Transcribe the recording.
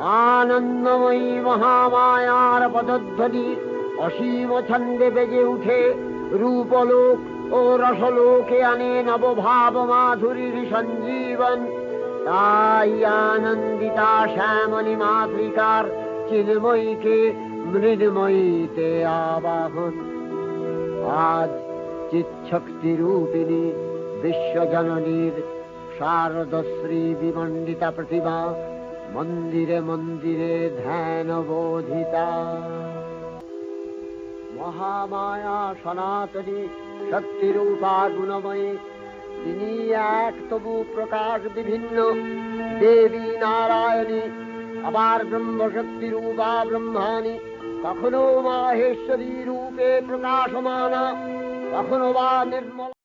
আনন্দময়ী মহামায়ার পদধ্বনি অসীম ছন্দে বেজে উঠে। রূপলোক ও রসলোকে আনে নবভাব মাধুরীর সঞ্জীবন। তাই আনন্দিতা শ্যামলী মাতৃকার চিন্ময়ীকে মৃন্ময়ীতে আবাহন। আজ চিৎশক্তি রূপিণী বিশ্বজননীর শারদশ্রী বিমণ্ডিতা প্রতিমা মন্দিরে মন্দিরে ধ্যান বোধিতা মহামায়া সনাতনী শক্তিরূপা গুণময়ী, তিনি এক তবু প্রকাশ বিভিন্ন। দেবী নারায়ণী, আবার ব্রহ্মশক্তি রূপা ব্রহ্মাণী, কখনো মাহেশ্বরী রূপে প্রকাশমানা, কখনো বা নির্মল